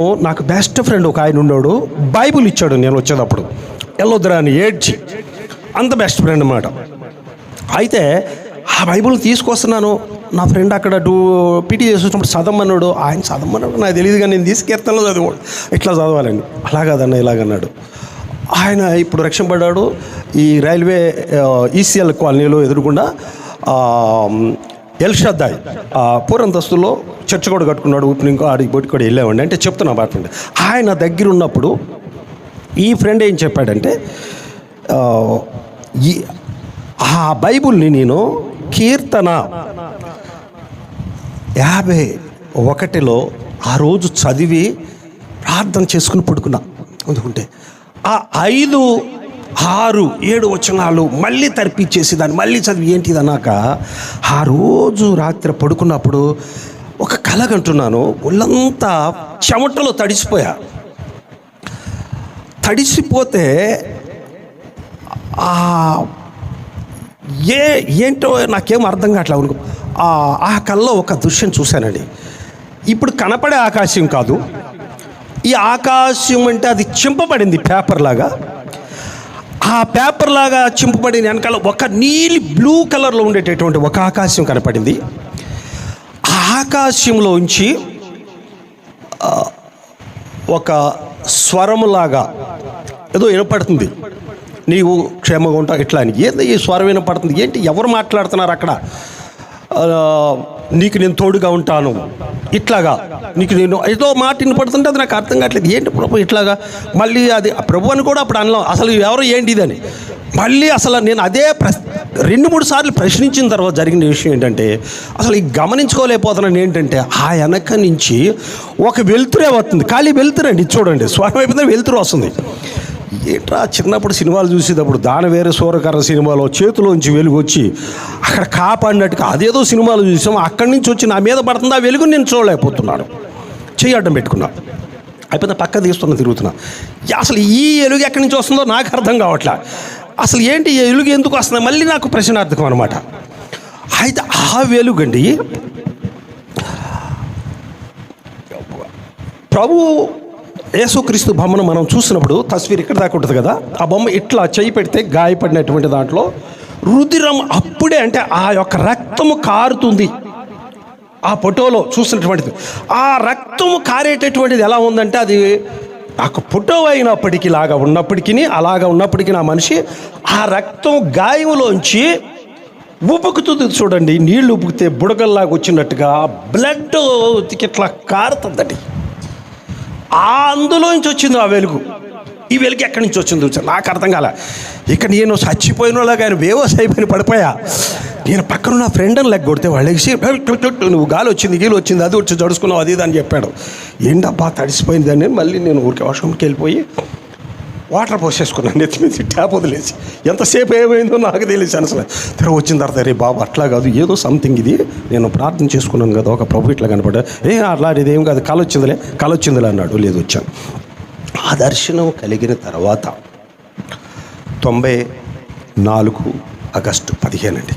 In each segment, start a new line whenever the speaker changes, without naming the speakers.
నాకు best friend ఒక ఆయన ఉన్నాడు. బైబుల్ ఇచ్చాడు నేను వచ్చేటప్పుడు. వెళ్ళొద్దురా అని ఏడ్చి. అంత బెస్ట్ ఫ్రెండ్ అన్నమాట. అయితే ఆ బైబుల్ తీసుకొస్తున్నాను. నా ఫ్రెండ్ అక్కడ డూ పీటీ చేసేటప్పుడు చదవమన్నాడు. ఆయన చదవమన్నాడు. నాకు తెలియదు కానీ నేను తీసుకెళ్తాను చదివాడు ఇట్లా చదవాలండి అలా కాదన్న ఇలాగన్నాడు. ఆయన ఇప్పుడు రక్షింపడ్డాడు ఈ రైల్వే ఈసీఎల్ కాలనీలో ఎదురుకుండా ఎల్షద్దాయ్ ఆ పూరంతస్తులో చర్చ కూడా కట్టుకున్నాడు ఇప్పుడు ఇంకో ఆడికి బొట్టి కూడా వెళ్ళామండి. అంటే చెప్తున్నా బాట ఆయన దగ్గర ఉన్నప్పుడు ఈ ఫ్రెండ్ ఏం చెప్పాడంటే ఈ ఆ బైబుల్ని నేను కీర్తన యాభై ఒకటిలో ఆ రోజు చదివి ప్రార్థన చేసుకుని పడుకున్నా. ఎందుకుంటే ఆ ఐదు ఆరు ఏడు వచనాలు మళ్ళీ తర్పిచ్చేసి దాన్ని మళ్ళీ చదివి ఏంటిది అన్నాక ఆ రోజు రాత్రి పడుకున్నప్పుడు ఒక కలగంటున్నాను ఒళ్ళంతా చెమటలో తడిసిపోయా. తడిసిపోతే ఏ ఏంటో నాకేం అర్థం కావట్లే ఆ కళ్ళలో ఒక దృశ్యం చూశానండి. ఇప్పుడు కనపడే ఆకాశం కాదు. ఈ ఆకాశం అంటే అది చింపబడింది పేపర్ లాగా. ఆ పేపర్ లాగా చింపబడిన వెనకాల ఒక నీలి బ్లూ కలర్లో ఉండేటటువంటి ఒక ఆకాశం కనపడింది. ఆ ఆకాశంలో ఉంచి ఒక స్వరములాగా ఏదో వినపడుతుంది. నీవు క్షేమంగా ఉంటావు ఇట్లా అని. ఏంది ఈ స్వరం వినపడుతుంది? ఏంటి? ఎవరు మాట్లాడుతున్నారు అక్కడ? నీకు నేను తోడుగా ఉంటాను. ఇట్లాగా. నీకు నేను ఏదో మాట వినపడుతుంటే అది నాకు అర్థం కావట్లేదు. ఏంటి ప్రభు ఇట్లాగా? మళ్ళీ అది ఆ ప్రభు అని కూడా అప్పుడు అనలేం. అసలు ఎవరు ఏంటి ఇదని మళ్ళీ అసలు నేను అదే ప్రశ్ రెండు మూడు సార్లు ప్రశ్నించిన తర్వాత జరిగిన విషయం ఏంటంటే అసలు ఈ గమనించుకోలేకపోతున్నాను ఏంటంటే ఆ వెనక నుంచి ఒక వెలుతురే వస్తుంది. ఖాళీ వెలుతురండి. చూడండి. స్వరం అయిపోతే వెలుతురు వస్తుంది. ఏంట్రా చిన్నప్పుడు సినిమాలు చూసేటప్పుడు దాని వేరే సూరకర్ర సినిమాలో చేతిలోంచి వెలుగు వచ్చి అక్కడ కాపాడినట్టుగా అదేదో సినిమాలు చూసాం అక్కడి నుంచి వచ్చి నా మీద పడుతుంది ఆ వెలుగు నేను చూడలేకపోతున్నాను. చెయ్యి అడ్డం పెట్టుకున్నా. అయిపోతే పక్క తీస్తున్నా తిరుగుతున్నా. అసలు ఈ ఎలుగు ఎక్కడి నుంచి వస్తుందో నాకు అర్థం కావట్లే. అసలు ఏంటి ఈ ఎలుగు ఎందుకు వస్తుంది? మళ్ళీ నాకు ప్రశ్నార్థకం అనమాట అయితే ఆ వెలుగండి ప్రభు యేసుక్రీస్తు బొమ్మను మనం చూసినప్పుడు తస్వీర్ ఇక్కడ దాకా ఉంటుంది కదా? ఆ బొమ్మ ఇట్లా చేయి పెడితే గాయపడినటువంటి దాంట్లో రుధిరం అప్పుడే అంటే ఆ యొక్క రక్తము కారుతుంది. ఆ ఫోటోలో చూసినటువంటిది. ఆ రక్తము కారేటటువంటిది ఎలా ఉందంటే అది ఒక ఫోటో అయినప్పటికీ లాగా ఉన్నప్పటికీ అలాగా ఉన్నప్పటికీ నా మనిషి ఆ రక్తం గాయములోంచి ఉబుకుతుంది చూడండి. నీళ్ళు ఉబుకితే బుడగల్లాగా వచ్చినట్టుగా బ్లడ్ ఇట్లా కారుతుందండి. ఆ అందులోంచి వచ్చింది ఆ వెలుగు. ఈ వెలుగు ఎక్కడి నుంచి వచ్చింది నాకు అర్థం కాల. ఇక నేను చచ్చిపోయిన వాళ్ళ కానీ వేవస్ అయిపోయిన పడిపోయా. నేను పక్కన ఉన్న ఫ్రెండ్ని లెక్క కొడితే వాళ్ళకి నువ్వు గాలి వచ్చింది గీలు వచ్చింది అది వచ్చి జడుచుకున్నావు అది ఇది అని చెప్పాడు. ఏంటబ్బా తడిసిపోయింది అని మళ్ళీ నేను ఊరికి వాష్రూమ్కి వెళ్ళిపోయి వాటర్ పోసేసుకున్నాను నెత్తి మీద ట్యాప్ వదిలేసి. ఎంతసేపు ఏమైందో నాకు తెలియదు అసలు తెర వచ్చిన తర్వాత రే బాబు అట్లా కాదు ఏదో సంథింగ్ ఇది. నేను ప్రార్థన చేసుకున్నాను కదా ఒక ప్రభు ఇట్లా కనపడ్డా. ఏ అట్లా ఇది ఏం కాదు కళ వచ్చిందిలే కళ వచ్చిందిలే అన్నాడు లేదు వచ్చాను ఆ దర్శనం కలిగిన తర్వాత తొంభై నాలుగు ఆగస్టు పదిహేను అండి.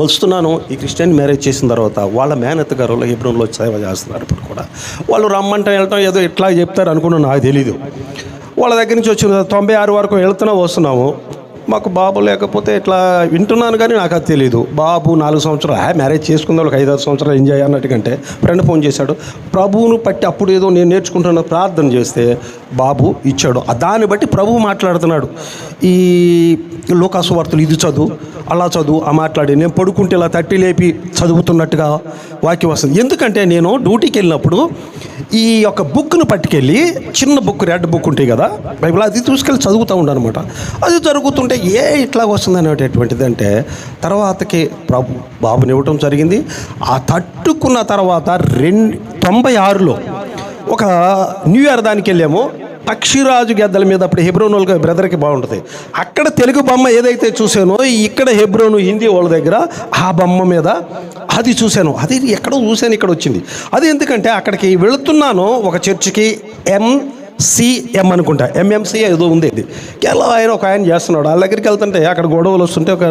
వస్తున్నాను ఈ క్రిస్టియన్ మ్యారేజ్ చేసిన తర్వాత వాళ్ళ మేనత్ గారు వాళ్ళు సేవ చేస్తున్నారు ఇప్పుడు కూడా. వాళ్ళు రమ్మంటే వెళ్తాం ఏదో ఇట్లా చెప్తారు అనుకున్నాను నాకు తెలీదు. వాళ్ళ దగ్గర నుంచి వచ్చిన తొంభై ఆరు వరకు వెళ్తున్నా వస్తున్నాము. మాకు బాబు లేకపోతే ఇట్లా వింటున్నాను కానీ నాకు అది తెలియదు బాబు నాలుగు సంవత్సరాలు ఆ మ్యారేజ్ చేసుకుందాం ఒక ఐదారు సంవత్సరాలు ఎంజాయ్ అన్నట్టుకంటే ఫ్రెండ్ ఫోన్ చేశాడు. ప్రభువును పట్టి అప్పుడు ఏదో నేను నేర్చుకుంటున్న ప్రార్థన చేస్తే బాబు ఇచ్చాడు. దాన్ని బట్టి ప్రభువు మాట్లాడుతున్నాడు. ఈ లోకాసు వార్తలు ఇది చదువు అలా చదువు ఆ మాట్లాడి నేను పడుకుంటే ఇలా తట్టి లేపి చదువుతున్నట్టుగా వాక్యం వస్తుంది. ఎందుకంటే నేను డ్యూటీకి వెళ్ళినప్పుడు ఈ యొక్క బుక్ను పట్టుకెళ్ళి చిన్న బుక్ రెడ్ బుక్ ఉంటాయి కదా బైబిల్ అది తీసుకెళ్ళి చదువుతూ ఉండనమాట. అది జరుగుతుంటే ఏ ఇట్లా వస్తుంది అనేటటువంటిది అంటే తర్వాతకి ప్రభు బాబుని ఇవ్వటం జరిగింది. ఆ తట్టుకున్న తర్వాత రెండు తొంభై ఆరులో ఒక న్యూ ఇయర్ దానికి వెళ్ళాము. పక్షిరాజు గెద్దల మీద అప్పుడు హెబ్రోన్ వాళ్ళకి బ్రదర్కి బాగుంటుంది. అక్కడ తెలుగు బొమ్మ ఏదైతే చూసానో ఇక్కడ హెబ్రోను హిందీ వాళ్ళ దగ్గర ఆ బొమ్మ మీద అది చూశాను. అది ఎక్కడో చూశాను ఇక్కడ వచ్చింది. అది ఎందుకంటే అక్కడికి వెళుతున్నాను ఒక చర్చికి ఎం సిఎం అనుకుంటా. ఎంఎంసి ఏదో ఉంది ఇది. ఎలా ఆయన ఒక ఆయన చేస్తున్నాడు. వాళ్ళ దగ్గరికి వెళ్తుంటే అక్కడ గొడవలు వస్తుంటే ఒక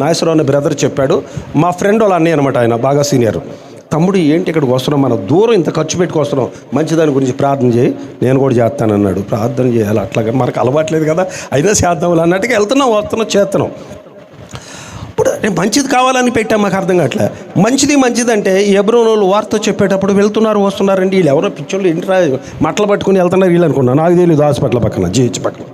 నాగేశ్వరరావు అనే బ్రదర్ చెప్పాడు. మా ఫ్రెండ్ వాళ్ళ అన్నయ్య అనమాట ఆయన బాగా సీనియర్. తమ్ముడు ఏంటి ఇక్కడికి వస్తున్నాం మన దూరం ఇంత ఖర్చు పెట్టుకొస్తున్నాం మంచి దాని గురించి ప్రార్థన చేయి. నేను కూడా చేస్తానన్నాడు. ప్రార్థన చేయాలి. అట్లాగే మనకు అలవాట్లేదు కదా. అయినా చేద్దాం అన్నట్టుగా వెళ్తున్నాం వస్తున్నాం చేస్తున్నాం. ఇప్పుడు నేను మంచిది కావాలని పెట్టాం మాకు అర్థం కావట్లే. మంచిది మంచిది అంటే ఎబ్రోనోళ్ళు వార్త చెప్పేటప్పుడు వెళ్తున్నారు వస్తున్నారండి. వీళ్ళు ఎవరో పిచ్చోళ్ళు ఇంటి మట్టలు పట్టుకుని వెళ్తున్నారు వీళ్ళు అనుకున్నాను. నాకు తెలియదు హాస్పిటల్ పక్కన జిహెచ్ పక్కన.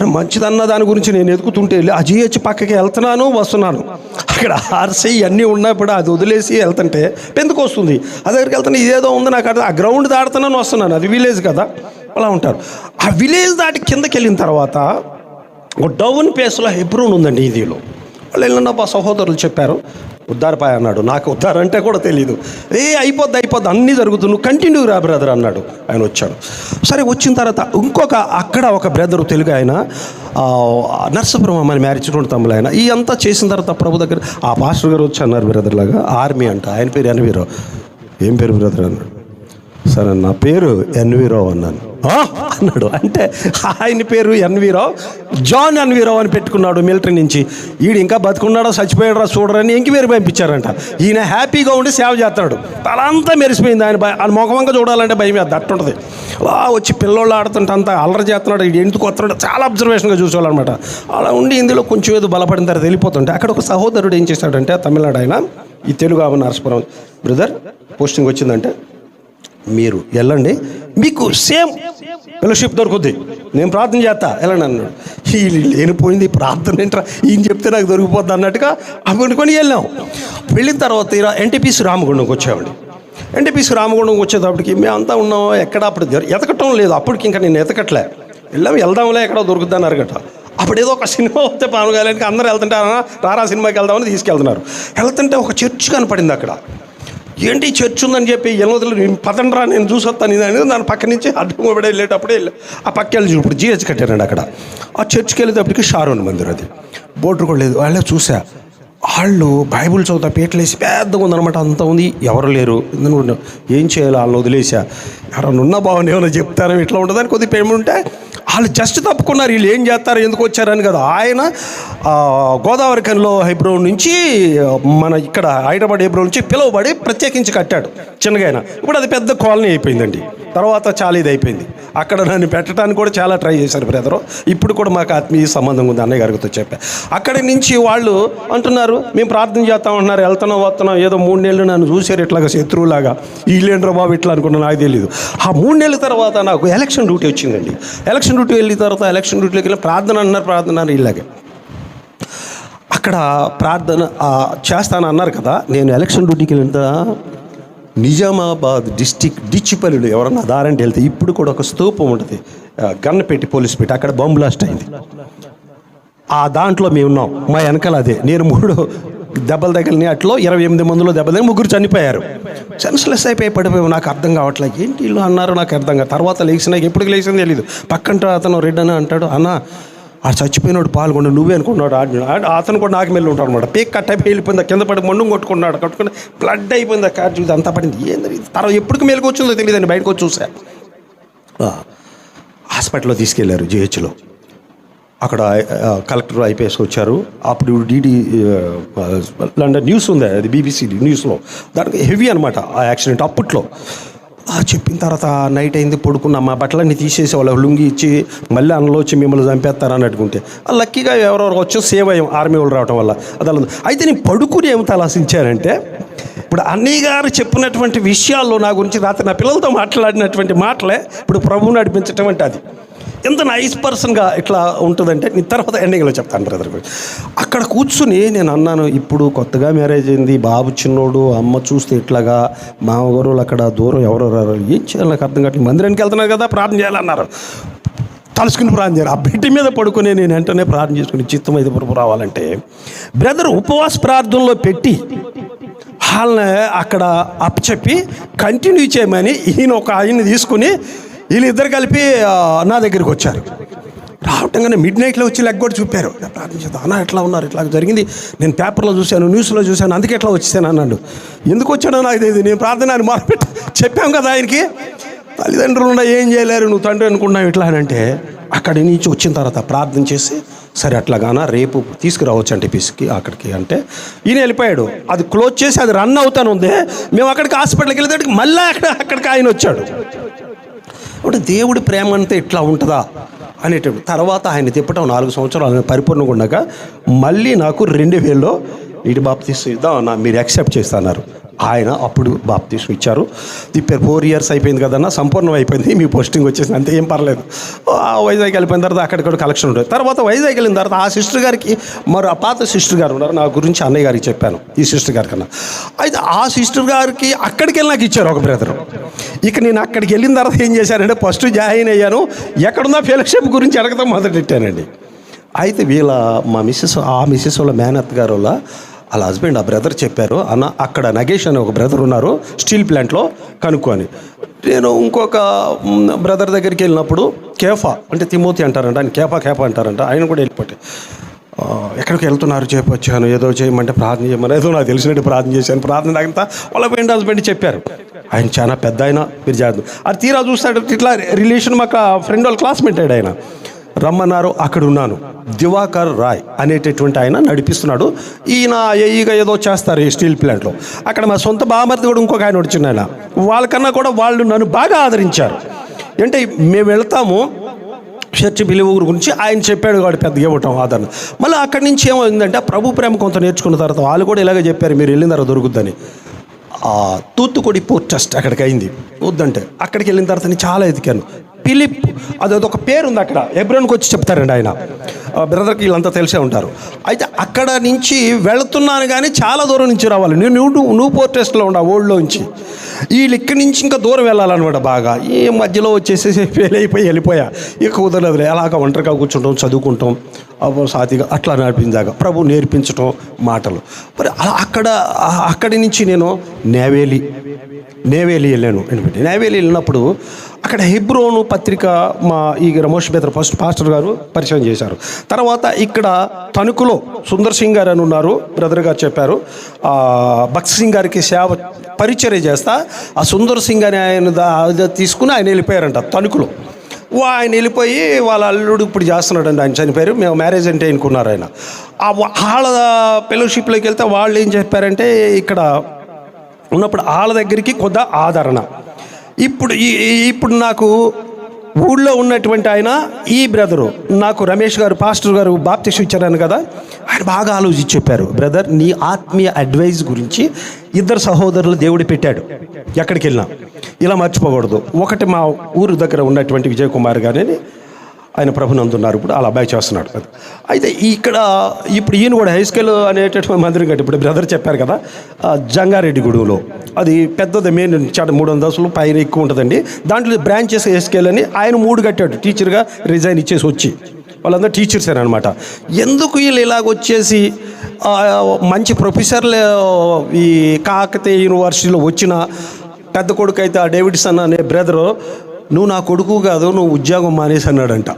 అరే మంచిదన్న దాని గురించి నేను ఎదుగుతుంటే వెళ్ళి ఆ జిహెచ్ పక్కకి వెళ్తున్నాను వస్తున్నాను. అక్కడ ఆర్సీ అన్నీ ఉన్నప్పుడు అది వదిలేసి వెళ్తుంటే పెందుకు వస్తుంది? ఆ దగ్గరికి వెళ్తున్నా ఇదేదో ఉంది నాకు అర్థం ఆ గ్రౌండ్ దాడుతున్నాను వస్తున్నాను. అది విలేజ్ కదా. అలా ఉంటారు. ఆ విలేజ్ దాటి కిందకి వెళ్ళిన తర్వాత ఒక డౌన్ పేస్లో హెబ్రూన్ ఉందండి ఇదిలో వాళ్ళు వెళ్ళిన సహోదరులు చెప్పారు ఉద్దారపాయ అన్నాడు. నాకు ఉద్దార అంటే కూడా తెలియదు ఏ అయిపోద్ది అయిపోద్ది అన్నీ జరుగుతుంది నువ్వు కంటిన్యూ రా బ్రదర్ అన్నాడు. ఆయన వచ్చాడు. సరే వచ్చిన తర్వాత ఇంకొక అక్కడ ఒక బ్రదర్ తెలుగు ఆయన ఆ, అని అమ్మని మ్యారేజ్ ఆయన. ఈ అంతా చేసిన తర్వాత ప్రభు దగ్గర ఆ పాస్టర్ గారు వచ్చి అన్నారు బ్రదర్ లాగా ఆర్మీ అంట. ఆయన పేరు ఎన్వీరావు ఏం పేరు బ్రదర్ అన్నాడు. సరే నా పేరు ఎన్వీరావు అన్నాను. అన్నాడు. అంటే ఆయన పేరు ఎన్వీరావు జాన్ ఎన్వీరావు అని పెట్టుకున్నాడు మిలిటరీ నుంచి. ఈడు ఇంకా బతుకున్నాడో చచ్చిపోయాడో చూడరని ఇంక వేరు పంపించారంట. ఈయన హ్యాపీగా ఉండి సేవ చేస్తున్నాడు తలంతా మెరిసిపోయింది ఆయన భయ- ఆయన ముఖమంగా చూడాలంటే భయం వేద్ది అట్టుంటుంది అలా వచ్చి పిల్లోళ్ళు ఆడుతుంటే అంతా అల్లరి చేస్తున్నాడు. ఈడు ఎందుకు వస్తున్నాడు చాలా అబ్జర్వేషన్గా చూసేవాళ్ళనమాట. అలా ఉండి ఇందులో కొంచెం ఏదో బలపడిన తర్వాత వెళ్ళిపోతుంటే అక్కడ ఒక సహోదరుడు ఏం చేశాడంటే తమిళనాడు ఆయన ఈ తెలుగు ఆమె నరసపురం బ్రదర్ పోస్టింగ్ వచ్చిందంటే మీరు. వెళ్ళండి మీకు సేమ్ ఫెలోషిప్ దొరుకుద్ది. నేను ప్రార్థన చేస్తా. వెళ్ళండి అన్నాడు. ఈ లేనిపోయింది ప్రార్థన ఏంట్రా? ఈయన చెప్తే నాకు దొరికిపోద్ది అన్నట్టుగా అనుకొని వెళ్ళాం. వెళ్ళిన తర్వాత ఇలా ఎన్టీపీసీ రామగుండంకి వచ్చామండి. ఎన్టీపీసీ రామగుండంకి వచ్చేటప్పటికి మేము అంతా ఉన్నాం. ఎక్కడ అప్పుడు ఎతకటం లేదు. అప్పటికి ఇంకా నేను ఎతకట్లే. వెళ్ళాం వెళ్దాంలే ఎక్కడో దొరుకుద్దని అరగట. అప్పుడు ఏదో ఒక సినిమా వస్తే పవన్ కళ్యాణ్కి అందరూ వెళ్తుంటారా రారా సినిమాకి వెళ్దామని తీసుకెళ్తున్నారు. వెళ్తుంటే ఒక చర్చ్ కనపడింది అక్కడ. ఏంటి చర్చ్ ఉందని చెప్పి ఎనిమిదిలో నేను పదండ్రా నేను చూసొస్తాను ఇది అనేది దాని పక్క నుంచి అడ్డం కూడా వెళ్ళేటప్పుడే ఆ పక్క వెళ్ళి ఇప్పుడు జిహెచ్ కట్టారండి అక్కడ. ఆ చర్చ్కి వెళ్ళేటప్పటికి షారోన్ మందిర్ అది. బోర్డు కూడా లేదు. వాళ్ళే చూసా. వాళ్ళు బైబుల్ చదువుతా పీటలేసి పెద్దగా ఉందనమాట అంత ఉంది. ఎవరు లేరు. ఏం చేయాలి వాళ్ళని వదిలేసా. ఎవరన్నా ఉన్నా బాగుంది ఏమైనా చెప్తారో? ఇట్లా ఉంటుందని కొద్దిగా పేమెంట్ ఉంటే వాళ్ళు జస్ట్ తప్పుకున్నారు వీళ్ళు ఏం చేస్తారు ఎందుకు వచ్చారని కదా. ఆయన గోదావరి కనిలో హైబ్రో నుంచి మన ఇక్కడ హైదరాబాద్ హైబ్రో నుంచి పిలువబడి ప్రత్యేకించి కట్టాడు చిన్నగా ఆయన. ఇప్పుడు అది పెద్ద కాలనీ అయిపోయిందండి. తర్వాత చాలా ఇది అయిపోయింది. అక్కడ నన్ను పెట్టడానికి కూడా చాలా ట్రై చేశారు బ్రదరు. ఇప్పుడు కూడా మాకు ఆత్మీయ సంబంధం ఉంది అన్నయ్య గారితో చెప్పా. అక్కడి నుంచి వాళ్ళు అంటున్నారు మేము ప్రార్థన చేస్తాం అంటున్నారు వెళ్తున్నాం వస్తున్నాం. ఏదో మూడు నెలలు నన్ను చూశారు ఇట్లాగా శత్రువులాగా. వీళ్ళేంట్రా బాబు ఇట్లా అనుకున్నాను నాకు తెలియదు ఆ మూడు నెలల తర్వాత నాకు ఎలక్షన్ డ్యూటీ వచ్చిందండి. ఎలక్షన్ డ్యూటీ వెళ్ళిన తర్వాత ఎలక్షన్ డ్యూటీలోకి వెళ్ళి ప్రార్థన అన్నారు ప్రార్థన ఇలాగే. అక్కడ ప్రార్థన చేస్తాను అన్నారు కదా నేను ఎలక్షన్ డ్యూటీకి వెళ్ళిన నిజామాబాద్ డిస్టిక్ డిచ్చిపల్లిలో ఎవరన్నా దారంటే వెళ్తే ఇప్పుడు కూడా ఒక స్తూపం ఉంటుంది. ఆ, పెట్టి పోలీస్ పెట్టి అక్కడ బాంబు బ్లాస్ట్ అయింది. ఆ దాంట్లో మేము ఉన్నాం. మా వెనకాల అదే. నేను మూడు దెబ్బలు తగిలిన అట్లో ఇరవై ఎనిమిది మందిలో దెబ్బలు తగిలి ముగ్గురు చనిపోయారు. సెన్స్లెస్ అయిపోయి పడిపోయాము. నాకు అర్థం కావట్లేదు. ఏంటి వీళ్ళు అన్నారు నాకు అర్థం కాదు. తర్వాత లేచినాక ఎప్పుడు లేచిందో తెలియదు పక్కంట అతను రెడ్ అని అంటాడు. అన్న ఆ చచ్చిపోయినాడు పాల్గొండు నువ్వే అనుకున్నాడు ఆడినాడు. అతను కూడా నాకు మెల్లి ఉంటాడు అనమాట పీక్ కట్ అయిపోయి వెళ్ళిపోయింది కింద పడి మండు కొట్టుకున్నాడు కట్టుకుని బ్లడ్ అయిపోయింది ఆ కార్ చూసి అంతా పడింది. ఏంది తర్వాత ఎప్పటికి మేలుకు వచ్చిందో తెలియదండి బయటకు వచ్చి చూసా. హాస్పిటల్లో తీసుకెళ్ళారు జిహెచ్లో. అక్కడ కలెక్టర్ ఐపీఎస్ వచ్చారు. అప్పుడు డీడీ లండన్ న్యూస్ ఉంది అది బీబీసీ న్యూస్లో. దానికి హెవీ అనమాట ఆ యాక్సిడెంట్ అప్పట్లో. చెప్పిన తర్వాత నైట్ అయింది పడుకున్న. మా బట్టలన్నీ తీసేసి వాళ్ళ లుంగి ఇచ్చి మళ్ళీ అందులో వచ్చి మిమ్మల్ని చంపేస్తారు అని అనుకుంటే ఆ లక్కీగా ఎవరెవరు వచ్చో సేవ్ అయ్యాం. ఆర్మీ వాళ్ళు రావడం వల్ల. అది ఉంది. అయితే నేను పడుకుని ఏమి తలాసించానంటే ఇప్పుడు అన్నయ్య గారు చెప్పినటువంటి విషయాల్లో నా గురించి రాత్రి నా పిల్లలతో మాట్లాడినటువంటి మాటలే ఇప్పుడు ప్రభువు నడిపించటం అంటే అది. ఎంత నైస్ పర్సన్గా ఇట్లా ఉంటుందంటే నేను తర్వాత ఎండింగ్లో చెప్తాను బ్రదర్ అక్కడ కూర్చుని నేను అన్నాను ఇప్పుడు కొత్తగా మ్యారేజ్ అయింది బాబు చిన్నోడు అమ్మ చూస్తే ఇట్లాగా మామగారు అక్కడ దూరం ఎవరు రారు ఏం చేయాలి నాకు అర్థం కావట్లేదు. మందిరానికి వెళ్తున్నారు కదా ప్రార్థన చేయాలన్నారు. తలుసుకుని ప్రార్థన చేయాలి. ఆ బిడ్డ మీద పడుకుని నేను వెంటనే ప్రార్థన చేసుకుని చిత్తం అయితే పురుపు రావాలంటే బ్రదర్ ఉపవాస ప్రార్థనలో పెట్టి వాళ్ళని అక్కడ అప్పచెప్పి కంటిన్యూ చేయమని ఈయన ఒక ఆయన్ని తీసుకుని వీళ్ళిద్దరు కలిపి నా దగ్గరికి వచ్చారు. రావటంగానే మిడ్ నైట్లో వచ్చి లెగ్ కూడా చూపారు. నేను ప్రార్థన అన్న ఎట్లా ఉన్నారు? ఇట్లా జరిగింది. నేను పేపర్లో చూశాను న్యూస్లో చూశాను అందుకే ఎట్లా వచ్చేసాను అన్నాడు. ఎందుకు వచ్చాడో నాకు తెలియదు నేను ప్రార్థన ఆయన మొదలుపెట్టి చెప్పాం కదా ఆయనకి. తల్లిదండ్రులు ఉన్నా ఏం చేయలేరు నువ్వు తండ్రి అనుకున్నావు ఇట్లా అని అంటే అక్కడి నుంచి వచ్చిన తర్వాత ప్రార్థన చేసి సరే అట్లాగానా రేపు తీసుకురావచ్చు అంటే పీస్కి అక్కడికి అంటే ఈయన వెళ్ళిపోయాడు. అది క్లోజ్ చేసి అది రన్ అవుతాను ఉంది మేము అక్కడికి హాస్పిటల్కి వెళ్ళేటప్పటికి మళ్ళీ అక్కడ అక్కడికి ఆయన వచ్చాడు. కూడా దేవుడి ప్రేమ అంతా ఇట్లా ఉంటుందా అనేటప్పుడు తర్వాత ఆయన తిప్పటం నాలుగు సంవత్సరాలు ఆయన పరిపూర్ణంగా ఉండగా మళ్ళీ నాకు రెండు వేలలో ఇటు బాప్తీసు ఇద్దాం మీరు యాక్సెప్ట్ చేస్తున్నారు ఆయన అప్పుడు బాప్తీసం ఇచ్చారు. ది ఫోర్ ఇయర్స్ అయిపోయింది కదన్నా సంపూర్ణం అయిపోయింది. మీ పోస్టింగ్ వచ్చేసింది. అంతే ఏం పర్లేదు. వైజాగ్ వెళ్ళిపోయిన తర్వాత అక్కడిక్కడ కలెక్షన్ ఉంటుంది తర్వాత వైజాగ్ వెళ్ళిన తర్వాత ఆ సిస్టర్ గారికి మరి ఆ పాత సిస్టర్ గారు ఉన్నారు. నా గురించి అన్నయ్య గారికి చెప్పాను ఈ సిస్టర్ గారి కన్నా. అయితే ఆ సిస్టర్ గారికి అక్కడికి వెళ్ళి నాకు ఇచ్చారు ఒక బ్రదర్ ఇక నేను అక్కడికి వెళ్ళిన తర్వాత ఏం చేశానంటే ఫస్ట్ జాయిన్ అయ్యాను. ఎక్కడున్నా ఫెలోషిప్ గురించి అడగదాం మొదలెట్టానండి. అయితే వీళ్ళ మా మిస్సెస్ ఆ మిస్సెస్ వాళ్ళ మేనత్ గారు వాళ్ళ వాళ్ళ హస్బెండ్ ఆ బ్రదర్ చెప్పారు అన్న అక్కడ నగేష్ అనే ఒక బ్రదర్ ఉన్నారు స్టీల్ ప్లాంట్లో కనుక్కొని. నేను ఇంకొక బ్రదర్ దగ్గరికి వెళ్ళినప్పుడు కేఫా అంటే తిమోతి అంటారంట ఆయన కేఫా కేఫా అంటారంట ఆయన కూడా వెళ్ళిపోతే ఎక్కడికి వెళ్తున్నారు చెప్పొచ్చాను ఏదో చేయమంటే ప్రార్థన చేయమని ఏదో నాకు తెలిసినట్టు ప్రార్థన చేశాను ప్రార్థన అంతా వాళ్ళ ఫ్రెండ్ హస్బెండ్ చెప్పారు ఆయన చాలా పెద్ద ఆయన మీరు చేద్దాం అది తీరా చూస్తాడు ఇట్లా రిలేషన్ మాకు ఫ్రెండ్ వాళ్ళ క్లాస్మేట్ ఆయన. రమ్మన్నారు అక్కడ ఉన్నాను దివాకర్ రాయ్ అనేటటువంటి ఆయన నడిపిస్తున్నాడు. ఈయన ఏఈగా ఏదో చేస్తారు ఈ స్టీల్ ప్లాంట్లో. అక్కడ మా సొంత బామర్ది కూడా ఇంకొక ఆయన వచ్చిన ఆయన. వాళ్ళకన్నా కూడా వాళ్ళు నన్ను బాగా ఆదరించారు. అంటే మేము వెళ్తాము చర్చి బిలీవర్ గురించి ఆయన చెప్పాడు వాడు పెద్దగా ఇవ్వటం ఆదరణ. మళ్ళీ అక్కడి నుంచి ఏమైందంటే ప్రభు ప్రేమ కొంత నేర్చుకున్న తర్వాత వాళ్ళు కూడా ఇలాగే చెప్పారు మీరు వెళ్ళిన తర్వాత దొరుకుద్దని. తూత్తుకుడి పోర్ట్ ట్రస్ట్ అక్కడికి అయింది. వద్దంటే అక్కడికి వెళ్ళిన తర్వాత నేను చాలా ఎదికాను పిలిప్ అది అదొక పేరు ఉంది అక్కడ. ఎబ్రోన్కి వచ్చి చెప్తారండి ఆయన. ఆ బ్రదర్కి వీళ్ళంతా తెలిసే ఉంటారు. అయితే అక్కడ నుంచి వెళుతున్నాను కానీ చాలా దూరం నుంచి రావాలి. నేను నువ్వు నువ్వు పోర్టెస్ట్లో ట్రస్ట్లో ఉండా ఓల్డ్లో నుంచి. వీళ్ళు ఇక్కడి నుంచి ఇంకా దూరం వెళ్ళాలన్నమాట బాగా. ఈ మధ్యలో వచ్చేసేసి ఫెయిల్ అయిపోయి వెళ్ళిపోయా. ఇక కుదరలేదు. అలాగా ఒంటరిగా కూర్చుంటాం చదువుకుంటాం. సాతిగా అట్లా నడిపించాక ప్రభు నేర్పించటం మాటలు. మరి అక్కడ అక్కడి నుంచి నేను నేవేలి నేవేలి వెళ్ళాను. ఎందుకంటే నేవేలి వెళ్ళినప్పుడు అక్కడ హెబ్రోను పత్రిక మా ఈ రమోష్ బేదర్ ఫస్ట్ పాస్టర్ గారు పరిచయం చేశారు. తర్వాత ఇక్కడ తణుకులో సుందర్ సింగ్ గారు అని ఉన్నారు బ్రదర్ గారు చెప్పారు. భక్త్ సింగ్ గారికి సేవ పరిచర్య చేస్తా ఆ సుందర్ సింగ్ అని ఆయన తీసుకుని ఆయన వెళ్ళిపోయారంట తణుకులో. ఆయన వెళ్ళిపోయి వాళ్ళ అల్లుడు ఇప్పుడు చేస్తున్నాడండి ఆయన చనిపోయారు. మేము మ్యారేజ్ అంటే అనుకున్నారు ఆయన. ఆ వాళ్ళ ఫెలోషిప్లోకి వెళ్తే వాళ్ళు ఏం చెప్పారంటే ఇక్కడ ఉన్నప్పుడు వాళ్ళ దగ్గరికి కొద్ద ఆదరణ. ఇప్పుడు ఈ ఇప్పుడు నాకు ఊళ్ళో ఉన్నటువంటి ఆయన ఈ బ్రదరు నాకు రమేష్ గారు పాస్టర్ గారు బాప్తిష్ ఇచ్చారని కదా ఆయన బాగా ఆలోచించి చెప్పారు. బ్రదర్ నీ ఆత్మీయ అడ్వైజ్ గురించి ఇద్దరు సహోదరులు దేవుడు పెట్టాడు. ఎక్కడికి వెళ్ళినా ఇలా మర్చిపోకూడదు. ఒకటి మా ఊరు దగ్గర ఉన్నటువంటి విజయ్ కుమార్ గారిని ఆయన ప్రభునందున్నారు. ఇప్పుడు అలా అబ్బాయి చేస్తున్నాడు అయితే ఇక్కడ ఇప్పుడు ఈయన కూడా హై స్కూల్ అనేటటువంటి మందిరం కట్టి ఇప్పుడు బ్రదర్ చెప్పారు కదా జంగారెడ్డి గుడిలో అది పెద్దది మెయిన్ చాట మూడు వందలు పైన ఎక్కువ ఉంటుందండి. దాంట్లో బ్రాంచెస్ హై అని ఆయన మూడు కట్టాడు. టీచర్గా రిజైన్ ఇచ్చేసి వచ్చి. వాళ్ళందరూ టీచర్స్ అనమాట ఎందుకు వీళ్ళు ఇలాగ వచ్చేసి మంచి ప్రొఫెసర్లు ఈ కాకతీయ యూనివర్సిటీలో వచ్చిన పెద్ద కొడుకు అయితే ఆ డేవిడ్సన్ అనే బ్రదరు నువ్వు నా కొడుకు కాదు నువ్వు ఉద్యోగం మానేసి అన్నాడంట.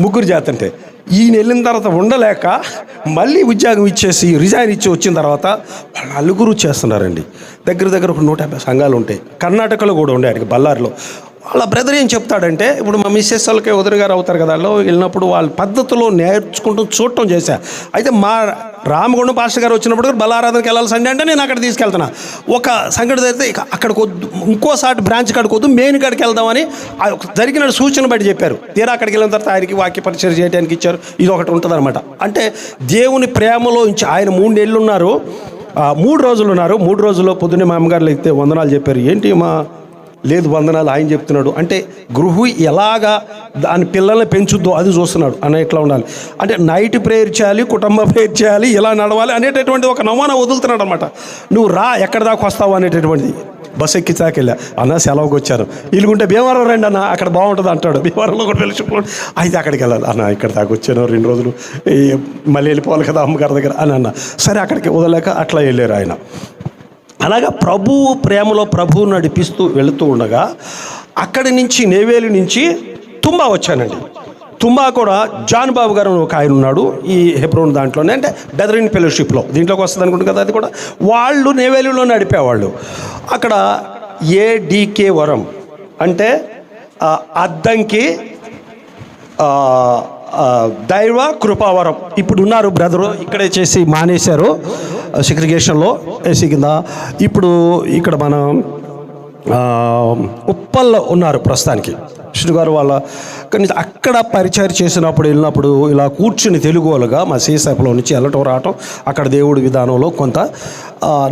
ముగ్గురు జాతంటే. ఈయన వెళ్ళిన తర్వాత ఉండలేక మళ్ళీ ఉద్యోగం ఇచ్చేసి రిజైన్ ఇచ్చి వచ్చిన తర్వాత వాళ్ళు నలుగురు చేస్తున్నారండి. దగ్గర దగ్గర ఒక నూట యాభై సంఘాలు ఉంటాయి. కర్ణాటకలో కూడా ఉండే ఆయనకి బళ్ళారిలో. వాళ్ళ బ్రదర్ ఏం చెప్తాడంటే ఇప్పుడు మా మిస్సెస్ వాళ్ళకి వదిన గారు అవుతారు కదా వాళ్ళు వెళ్ళినప్పుడు వాళ్ళ పద్ధతిలో నేర్చుకుంటూ చూడటం చేశా. అయితే మా రామగుండం పాస్టర్ గారు వచ్చినప్పుడు బలారాధనకి వెళ్ళాలి సండే అంటే నేను అక్కడ తీసుకెళ్తున్నా. ఒక సంఘటన జరిగితే ఇక అక్కడికి వద్దు ఇంకోసారి బ్రాంచ్ కాడికి వద్దు మెయిన్ కాడికి వెళ్దామని ఆ జరిగిన సూచన బట్టి చెప్పారు. తీరా అక్కడికి వెళ్ళిన తర్వాత ఆయనకి వాక్య పరిచయం చేయడానికి ఇచ్చారు. ఇది ఒకటి ఉంటుందన్నమాట. అంటే దేవుని ప్రేమలో నుంచి ఆయన మూడేళ్ళు ఉన్నారు. మూడు రోజులు ఉన్నారు. మూడు రోజుల్లో పొద్దున్నే మా అమ్మగారు అయితే వందనాలు చెప్పారు. ఏంటి మా లేదు వందనాలు ఆయన చెప్తున్నాడు. అంటే గృహు ఎలాగా దాని పిల్లల్ని పెంచుద్దో అది చూస్తున్నాడు. అన్న ఇట్లా ఉండాలి? అంటే నైట్ ప్రేయర్ చేయాలి కుటుంబ ప్రేయర్ చేయాలి ఇలా నడవాలి అనేటటువంటి ఒక నమూనా వదులుతున్నాడు అనమాట నువ్వు రా ఎక్కడి దాకా వస్తావు అనేటటువంటిది. బస్ ఎక్కి చాకెళ్ళా. అన్న సెలవుకి వచ్చారు. ఇల్లుకుంటే భీమవరం రండి అన్న అక్కడ బాగుంటుంది అంటాడు. భీమవరంలో కూడా వెళ్ళిపోండి అయితే అక్కడికి వెళ్ళాలి. అన్న ఇక్కడ దాకా వచ్చాను రెండు రోజులు. మళ్ళీ వెళ్ళిపోవాలి కదా అమ్మగారి దగ్గర అని అన్న. సరే అక్కడికి వదలేక అట్లా వెళ్ళారు ఆయన. అలాగా ప్రభువు ప్రేమలో ప్రభువు నడిపిస్తూ వెళుతూ ఉండగా అక్కడి నుంచి నేవేలి నుంచి తుంబా వచ్చానండి. తుంబా కూడా జాన్ బాబు గారు ఒక ఆయన ఉన్నాడు ఈ హెబ్రోన్ దాంట్లోనే అంటే బెదరిన్ ఫెలోషిప్లో. దీంట్లోకి వస్తుంది అనుకుంటుంది కదా అది కూడా. వాళ్ళు నేవేలిలో నడిపేవాళ్ళు. అక్కడ ఏడికే వరం అంటే అద్దంకి దైవ కృపావరం. ఇప్పుడు ఉన్నారు బ్రదరు ఇక్కడే చేసి మానేశారు సెగ్రిగేషన్లో ఏసీ కింద. ఇప్పుడు ఇక్కడ మనం ఉప్పల్లో ఉన్నారు ప్రస్తుతానికి. విష్ణు గారు వాళ్ళ కానీ అక్కడ పరిచయం చేసినప్పుడు వెళ్ళినప్పుడు ఇలా కూర్చుని తెలుగు వాళ్ళుగా మా సీసాపులో నుంచి వెళ్ళటం రావటం అక్కడ దేవుడి విధానంలో కొంత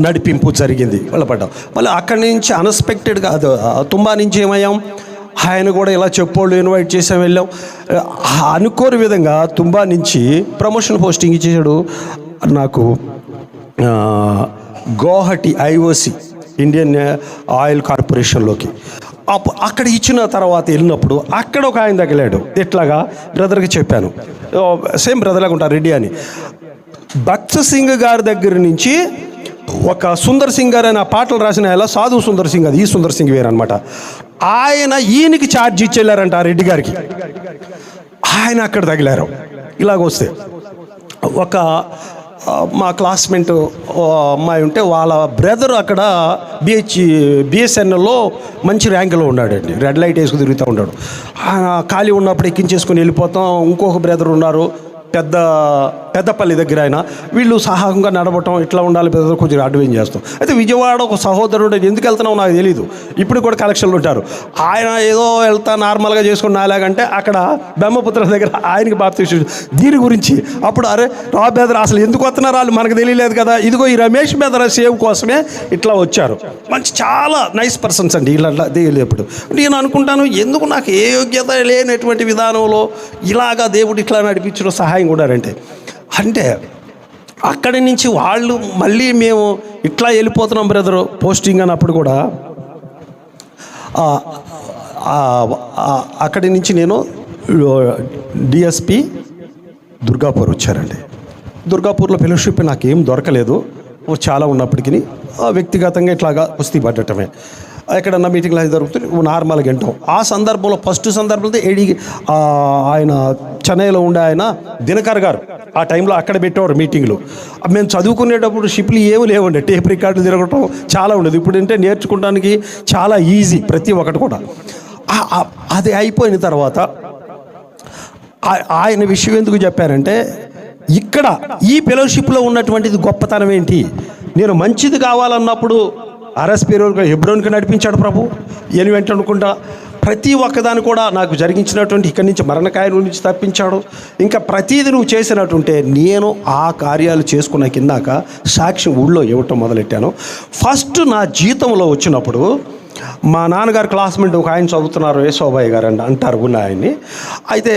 నడిపింపు జరిగింది. వెళ్ళబడ్డం. మళ్ళీ అక్కడి నుంచి అన్ఎక్స్పెక్టెడ్గా అది తుంబా నుంచి ఏమయ్యాం? ఆయన కూడా ఇలా చెప్పోళ్ళు ఇన్వైట్ చేసాం వెళ్ళాం. అనుకోని విధంగా తుంబా నుంచి ప్రమోషన్ పోస్టింగ్ ఇచ్చేసాడు నాకు Guwahati Guwahati IOC Indian oil కార్పొరేషన్లోకి అప్పు అక్కడ ఇచ్చిన తర్వాత వెళ్ళినప్పుడు అక్కడ ఒక ఆయన తగిలాడు. ఎట్లాగా? బ్రదర్కి చెప్పాను. సేమ్ బ్రదర్లాగా ఉంటారు రెడ్డి అని. భక్త సింగ్ గారి దగ్గర నుంచి ఒక సుందర్ సింగ్ గారు అని ఆ పాటలు రాసిన ఎలా సాధు సుందర్ సింగ్ అది ఈ సుందర్ సింగ్ వేరనమాట ఆయన ఈయనకి ఛార్జ్ ఇచ్చేళ్ళారంట ఆ రెడ్డి గారికి. ఆయన అక్కడ తగిలారు. ఇలాగొస్తే ఒక మా క్లాస్మేట్ అమ్మాయి ఉంటే వాళ్ళ బ్రదర్ అక్కడ బిహెచ్ బిఎస్ఎన్ఎల్లో మంచి ర్యాంకులో ఉన్నాడండి. రెడ్ లైట్ వేసుకుని తిరుగుతూ ఉన్నాడు. ఖాళీ ఉన్నప్పుడు ఎక్కించేసుకుని వెళ్ళిపోతాం. ఇంకొక బ్రదర్ ఉన్నారు. పెద్ద పెద్దపల్లి దగ్గర ఆయన వీళ్ళు సహాయంగా నడవటం ఇట్లా ఉండాలి పెద్ద కొంచెం అడ్వైన్ చేస్తాం. అయితే విజయవాడ ఒక సహోదరుడు ఎందుకు వెళ్తున్నావు నాకు తెలియదు ఇప్పుడు కూడా కలెక్షన్లు ఉంటారు. ఆయన ఏదో వెళ్తా నార్మల్గా చేసుకుని నాలాగంటే అక్కడ బ్రహ్మపుత్ర దగ్గర ఆయనకి బాప్తి దీని గురించి అప్పుడు అరే రా బెదర్ అసలు ఎందుకు వస్తున్నారు వాళ్ళు మనకు తెలియలేదు కదా. ఇదిగో ఈ రమేష్ బెదర్ సేవ్ కోసమే ఇట్లా వచ్చారు. మంచి చాలా నైస్ పర్సన్స్ అండి ఇలా ఇప్పుడు నేను అనుకుంటాను ఎందుకు నాకు ఏ యోగ్యత లేనటువంటి విధానంలో ఇలాగా దేవుడు ఇట్లా నడిపించడం సహాయం కూడా అంటే అంటే అక్కడి నుంచి వాళ్ళు మళ్ళీ మేము ఇట్లా వెళ్ళిపోతున్నాం బ్రదర్ పోస్టింగ్ అన్నప్పుడు కూడా అక్కడి నుంచి నేను డిఎస్పి దుర్గాపూర్ వచ్చారండి. దుర్గాపూర్లో ఫెలోషిప్ నాకేం దొరకలేదు. చాలా ఉన్నప్పటికీ వ్యక్తిగతంగా ఇట్లాగా కుస్తీ పడటమే ఎక్కడన్నా మీటింగ్లు అది జరుగుతుంది నార్మల్గా వింటాం ఆ సందర్భంలో ఫస్ట్ సందర్భంలో ఏడి ఆయన చెన్నైలో ఉండే ఆయన దినకర్ గారు ఆ టైంలో అక్కడ పెట్టేవారు మీటింగ్లు మేము చదువుకునేటప్పుడు షిప్లు ఏమి లేవండి. టేప్ రికార్డులు తిరగటం చాలా ఉండదు. ఇప్పుడు అంటే నేర్చుకోవడానికి చాలా ఈజీ ప్రతి ఒక్కటి కూడా. అది అయిపోయిన తర్వాత ఆయన విషయం ఎందుకు చెప్పారంటే ఇక్కడ ఈ ఫెలోషిప్లో ఉన్నటువంటిది గొప్పతనం ఏంటి? నేను మంచిది కావాలన్నప్పుడు అరస్పీరోగా హెబ్రోన్కి నడిపించాడు ప్రభు. ఏను వెంట అనుకుంటా ప్రతి ఒక్కదాన్ని కూడా నాకు జరిగించినటువంటి ఇక్కడి నుంచి మరణకాయ నుంచి తప్పించాడు. ఇంకా ప్రతీది నువ్వు చేసినట్టుంటే నేను ఆ కార్యాలు చేసుకున్న కిందాక సాక్ష్యం ఊళ్ళో ఇవ్వటం మొదలెట్టాను. ఫస్ట్ నా జీతంలో వచ్చినప్పుడు మా నాన్నగారు క్లాస్మేట్ ఒక ఆయన చదువుతున్నారు యశోబాయి గారు అండి అంటారు ఉన్న ఆయన్ని. అయితే